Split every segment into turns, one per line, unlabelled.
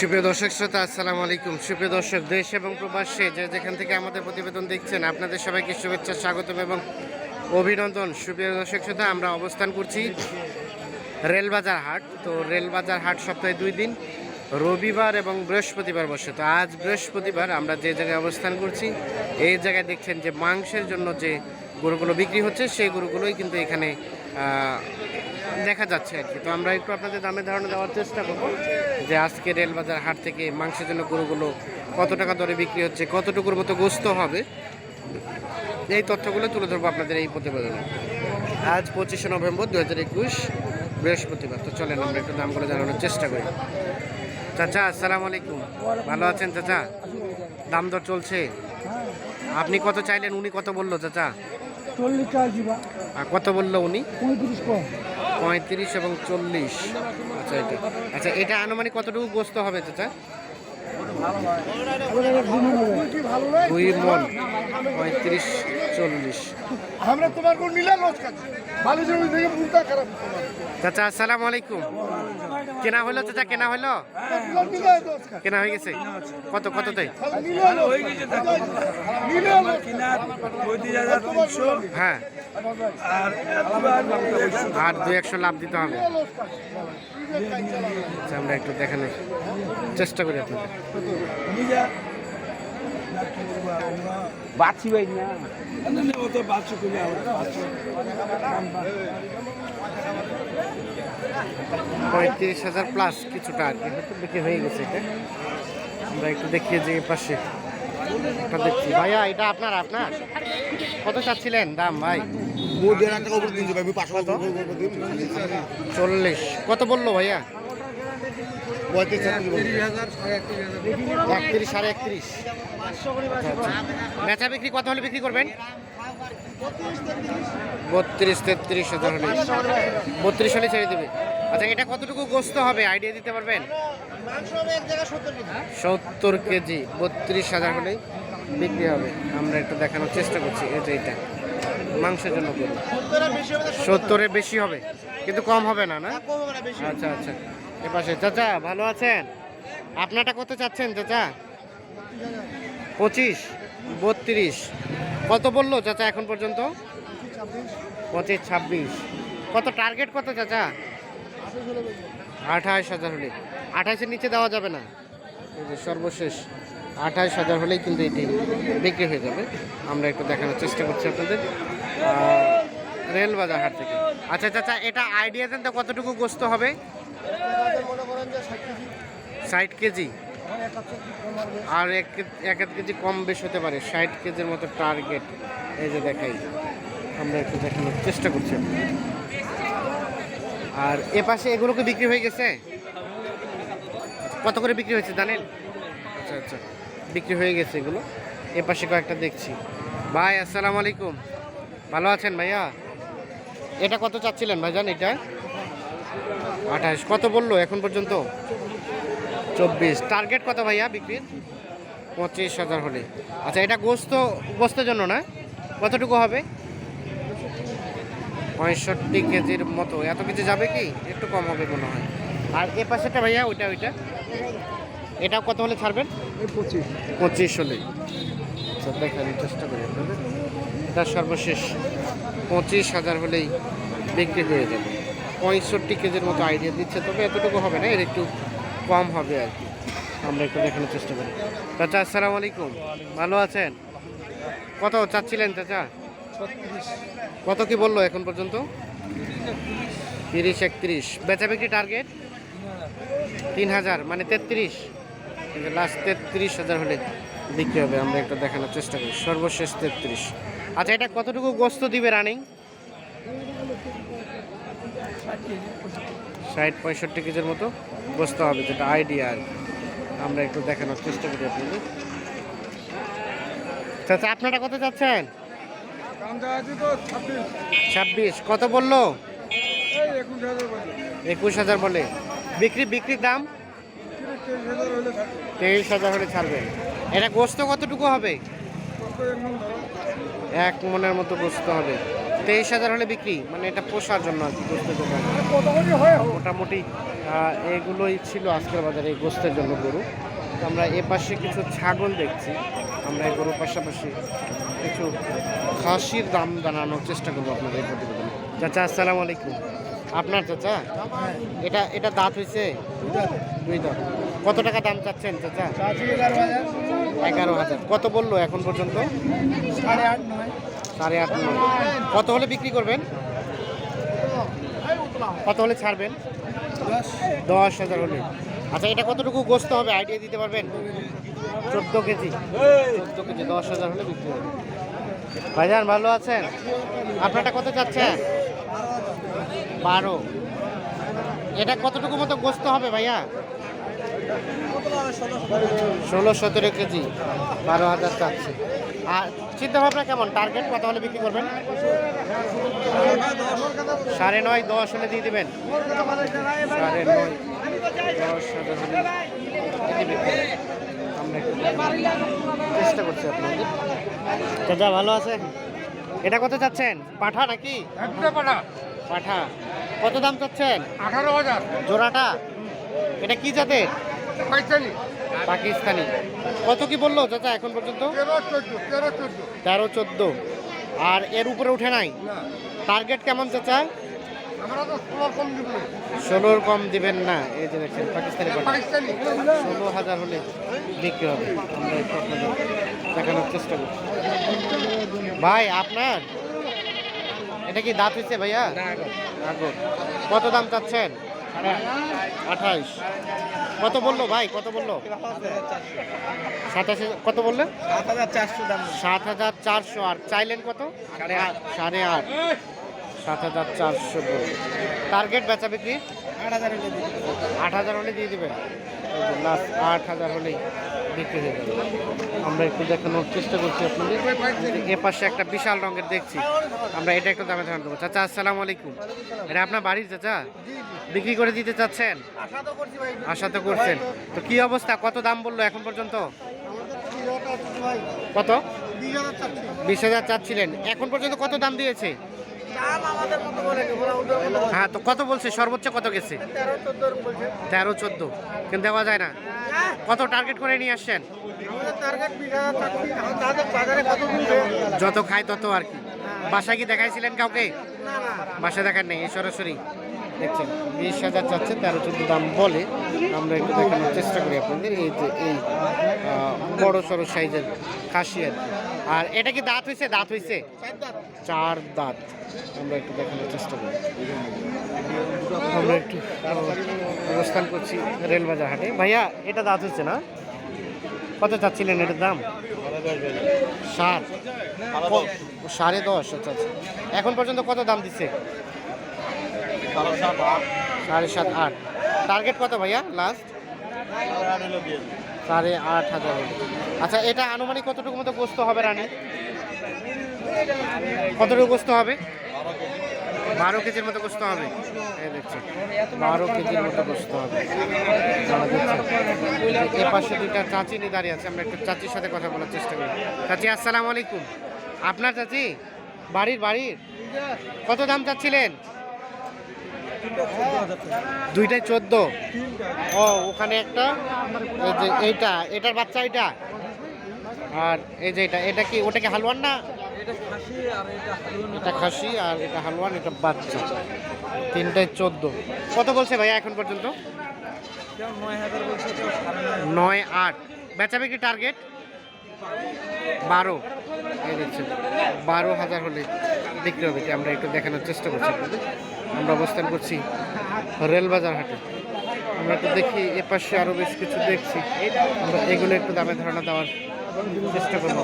সুপ্রিয় দর্শক শ্রোতা, আসসালামু আলাইকুম। সুপ্রিয় দর্শক, দেশ এবং প্রবাসে যে যেখান থেকে আমাদের প্রতিবেদন দেখছেন, আপনাদের সবাইকে শুভেচ্ছা, স্বাগতম এবং অভিনন্দন। সুপ্রিয় দর্শক শ্রোতা, আমরা অবস্থান করছি রেলবাজার হাট। তো রেলবাজার হাট সপ্তাহে দুই দিন, রবিবার এবং বৃহস্পতিবার বসে। তো আজ বৃহস্পতিবার আমরা যে জায়গায় অবস্থান করছি, এই জায়গায় দেখছেন যে মাংসের জন্য যে গরুগুলো বিক্রি হচ্ছে, সেই গরুগুলোই কিন্তু এখানে দেখা যাচ্ছে আর কি। তো আমরা একটু আপনাদের দামে ধারণা দেওয়ার চেষ্টা করব যে আজকে রেলবাজার হাট থেকে মাংসের জন্য গরুগুলো কত টাকা দরে বিক্রি হচ্ছে কতটুকুর মতো গোস্ত হবে? এই তথ্যগুলো তুলে ধরবো আপনাদের এই প্রতিবেদনে। আজ পঁচিশে নভেম্বর দু হাজার একুশ বৃহস্পতিবার। তো চলেন আমরা একটু দামগুলো জানানোর চেষ্টা করি। চাচা আসসালামু আলাইকুম। ভালো আছেন চাচা? দাম দর চলছে? আপনি কত চাইলেন উনি কত বলল চাচা?
চল্লিশ
আর কত বলল উনি?
পঁয়ত্রিশ
পঁয়ত্রিশ এবং চল্লিশ। আচ্ছা এটা। আচ্ছা এটা আনুমানিক কতটুকু গোস্ত হবে চাচা? দুই মন পঁয়ত্রিশ চল্লিশ।
আমরা তোমার কোন নিলাম
চাচা আসসালামু আলাইকুম। কেনা হলো চাচা কেনা হলো? কেনা হয়ে গেছে? কত কততে? হ্যাঁ। আর দুই একশো লাভ দিতে হবে। আমরা একটু দেখানোর চেষ্টা করি আপনাদের।
বাচ্চি ভাই
পঁয়ত্রিশ হাজার প্লাস কিছুটা আর কি, হয়তো বিক্রি হয়ে গেছে এটা। আমরা একটু দেখিয়ে যে পাশে। দেখছি। ভাইয়া, এটা আপনার আপনার? কত চাচ্ছিলেন? দাম, ভাই? চল্লিশ। কত বলল ভাইয়া? একত্রিশ সাড়ে একত্রিশ। বেচা বিক্রি কত হলে বিক্রি করবেন? বত্রিশ তেত্রিশ হাজার হলে। বত্রিশ হলে ছেড়ে দেবে। আচ্ছা এটা কতটুকু গোস্ত হবে? আইডিয়া দিতে পারবেন? সত্তর কেজি বত্রিশ হাজার হলেই বিক্রি হবে। আমরা একটু দেখানোর চেষ্টা করছি এই যে এটা। মাংসের জন্য করব। সত্তরে। বেশি হবে কিন্তু কম হবে না না? আচ্ছা আচ্ছা। এপাশে চাচা ভালো আছেন? আপনারটা কত চাচ্ছেন চাচা? পঁচিশ বত্রিশ। কত বলল চাচা এখন পর্যন্ত? পঁচিশ ছাব্বিশ। কত টার্গেট কত চাচা? আঠাশ হাজার হলে। আঠাশের নিচে দেওয়া যাবে না। সর্বশেষ। আঠাশ হাজার হলেই কিন্তু এটি বিক্রি হয়ে যাবে। আমরা একটু দেখানোর চেষ্টা করছি আপনাদের। আহ, রেল বাজার হাট থেকে। আচ্ছা চাচা এটা আইডিয়া দেন তো কতটুকু গোস্ত হবে? ষাট কেজি। আর এক এক কেজি কম বেশ হতে পারে। ষাট কেজির মতো টার্গেট এই যে দেখাই। আমরা একটু দেখানোর চেষ্টা করছি। আর এ পাশে এগুলোকে বিক্রি হয়ে গেছে? কত করে বিক্রি হয়েছে জানেন আচ্ছা আচ্ছা। বিক্রি হয়ে গেছে এগুলো। এ পাশে কয়েকটা দেখছি। ভাই, আসসালামু আলাইকুম। ভালো আছেন ভাইয়া? এটা কত চাচ্ছিলেন ভাইজান এটা? আঠাশ। কত বলল এখন পর্যন্ত? চব্বিশ। টার্গেট কত ভাইয়া বিক্রির? পঁচিশ হাজার হলে। আচ্ছা এটা গোস্ত, গোস্তের জন্য না? কতটুকু হবে? পঁয়ষট্টি কেজির মতো। এত কেজি যাবে কি? একটু কম হবে মনে হয়। আর এ পাশেটা ভাইয়া, ওইটা ওইটা? এটা কত হলে ছাড়বেন?
পঁচিশ।
পঁচিশ হলে। আচ্ছা চেষ্টা করি আপনাদের। এটা সর্বশেষ। পঁচিশ হাজার হলেই বিক্রি হয়ে যাবে। পঁয়ষট্টি কেজির মতো আইডিয়া দিচ্ছে তবে এতটুকু হবে না এর একটু কম হবে আর কি। আমরা একটু দেখানোর চেষ্টা করি। চাচা আসসালামু আলাইকুম। ভালো আছেন? কত চাচ্ছিলেন চাচা? কত কি বলল এখন পর্যন্ত? তিরিশ একত্রিশ। বেচা বিক্রি টার্গেট তিন হাজার মানে তেত্রিশ। লাস্ট তেত্রিশ হাজার হলে বিক্রি হবে আমরা একটু দেখানোর চেষ্টা করি। সর্বশেষ তেত্রিশ। আচ্ছা এটা কতটুকু গোস্ত দিবে রানিং? ষাট পঁয়ষট্টি কেজির মতো গোস্ত হবে যেটা আইডিয়া আর আমরা একটু দেখানোর চেষ্টা করি আপনাদের। চাচা আপনারা কত চাচ্ছেন? ছাব্বিশ। কত বলল? একুশ হাজার বলে। বিক্রি বিক্রির দাম? তেইশ হাজার হলে ছাড়বে। এটা গোস্ত কতটুকু হবে? এক মনের মতো গোস্ত হবে। তেইশ হাজার হলে বিক্রি? মানে এটা পোষার জন্য আর কি, গোস্তের দোকান। মোটামুটি এগুলোই ছিল আজকের বাজারে এই গোস্তের জন্য গরু। আমরা এ পাশে কিছু ছাগল দেখছি। আমরা এই গরুর পাশাপাশি কিছু খাসির দাম জানানোর চেষ্টা করব আপনাদের এই চাচা, আসসালামু আলাইকুম। আপনার চাচা? এটা এটা দাঁত হয়েছে দুই দাঁত। কত টাকা দাম চাচ্ছেন, চাচা?
এগারো হাজার।
কত বলল এখন পর্যন্ত?
সাড়ে আট নয়।
সাড়ে আট কত হলে বিক্রি করবেন? কত হলে ছাড়বেন?
দশ
দশ হাজার হলে। আচ্ছা এটা কতটুকু গোস্ত হবে? আইডিয়া দিতে পারবেন? চোদ্দ কেজি। চোদ্দ কেজি, দশ হাজার হলে বিক্রি হবে। ভাইজান, ভালো আছেন? আপনারটা কত চাচ্ছেন? বারো। এটা কতটুকু মতো গোস্ত হবে ভাইয়া? ষোলো সতেরো কেজি বারো হাজার চাচ্ছে আর চিন্তা ভাবনা কেমন? টার্গেট কত হলে বিক্রি করবেন? সাড়ে নয় দশ হলে দিয়ে দেবেন। সাড়ে নয় দশ হলে চেষ্টা করছি আপনাদের। চাচা ভালো আছে এটা কত চাচ্ছেন? পাঠা নাকি?
পাটা
পাঠা। কত দাম চাচ্ছেন?
আঠারো হাজার।
জোড়াটা? এটা কি জাতের? পাকিস্তানি। কত কি বলল চাচা এখন পর্যন্ত?
তেরো চোদ্দ তেরো চোদ্দ।
তেরো চোদ্দ। আর এর উপরে উঠে নাই? টার্গেট কেমন চাচা?
আমরা তো কম দিব।
ষোলোর কম দিবেন না। এই যে দেখছেন পাকিস্তানি ষোলো হাজার হলে বিক্রি হবে। আমরা একটু আপনাদের দেখানোর চেষ্টা করছি। ভাই আপনার? এটা কি দাঁত হয়েছে ভাইয়া? কত দাম চাচ্ছেন? আঠাইশ। কত বলল ভাই? কত বলল? সাতাশে কত বললেন?
সাত হাজার চারশো দাম
সাত হাজার চারশো আর চাইলেন কত?
সাড়ে আট।
সাড়ে আট। সাত হাজার চারশো টার্গেট বেচা বিক্রি?
আট হাজার
আট হাজার হলে দিয়ে দেবেন। লাস্ট আট হাজার হলেই বিক্রি হয়ে যাবে। আমরা একটু দেখানোর চেষ্টা করছি আপনাদের। এ পাশে একটা বিশাল রঙের দেখছি। আমরা এটা একটু দামে ধারণ দেবো চাচা আসসালামু আলাইকুম। এটা আপনার বাড়ির চাচা? বিক্রি করে দিতে চাচ্ছেন?
আশা তো
করছেন। তো কি অবস্থা? কত দাম বলল এখন পর্যন্ত? কত?
বিশ হাজার
চাচ্ছিলেন। এখন পর্যন্ত কত দাম দিয়েছে? হ্যাঁ তো কত বলছে? সর্বোচ্চ কত গেছে?
তেরো চোদ্দ
কিন্তু দেওয়া যায় না। কত টার্গেট করে নিয়ে আসছেন? যত খায় তত আর কি। বাসায় কি দেখাইছিলেন কাউকে? বাসায় দেখার নেই এই সরাসরি। দেখছেন বিশ হাজার চাচ্ছে তেরো চোদ্দ দাম বলে। আমরা একটু দেখানোর চেষ্টা করি আপনাদের এই যে এই বড় সড়ো সাইজের খাসি আর কি। আর এটা কি দাঁত হয়েছে দাঁত হয়েছে চার দাঁত। আমরা একটু দেখানোর চেষ্টা করি। আমরা একটু অবস্থান করছি রেলবাজার হাটে। ভাইয়া এটা দাঁত হচ্ছে না? কত চাচ্ছিলেন এটার দাম? ক- সাড়ে দশ আচ্ছা আচ্ছা। এখন পর্যন্ত কত দাম দিচ্ছে সাড়ে সাত আট। টার্গেট কত ভাইয়া লাস্ট সাড়ে আট হাজার আচ্ছা এটা আনুমানিক কতটুকু মতো গোস্ত হবে রানী? কতটুকু গোস্ত হবে? বারো কেজির মতো গোস্ত হবে। বারো কেজির মতো গোস্ত হবে। এ পাশে দুইটা চাচিনি দাঁড়িয়ে আছে, আমরা একটু চাচির সাথে কথা বলার চেষ্টা করি। চাচি, আসসালামু আলাইকুম। আপনার চাচি? বাড়ির বাড়ির? কত দাম চাচ্ছিলেন? দুইটাই চোদ্দ। ও, ওখানে একটা? এইটা, এটার বাচ্চা এটা? আর এই যে এটা এটা কি, ওটা কি হালুয়ান না? এটা খাসি আর এটা হালুয়ান, এটা বাচ্চা। তিনটায় চোদ্দ। কত বলছে ভাইয়া এখন পর্যন্ত? নয় আট। বেচা বিক্রি টার্গেট? বারো। এই বারো হাজার হলে বিক্রি হবে কি আমরা একটু দেখানোর চেষ্টা করছি আমরা অবস্থান করছি রেলবাজার হাটে। আমরা একটু দেখি, এ পাশে আরও বেশ কিছু দেখছি। আমরা এগুলো একটু দামে ধারণা দেওয়ার চেষ্টা করব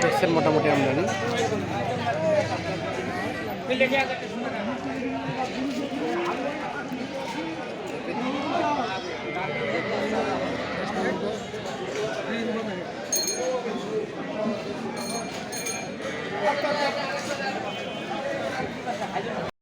দেখছেন মোটামুটি আমদানি
Thank you.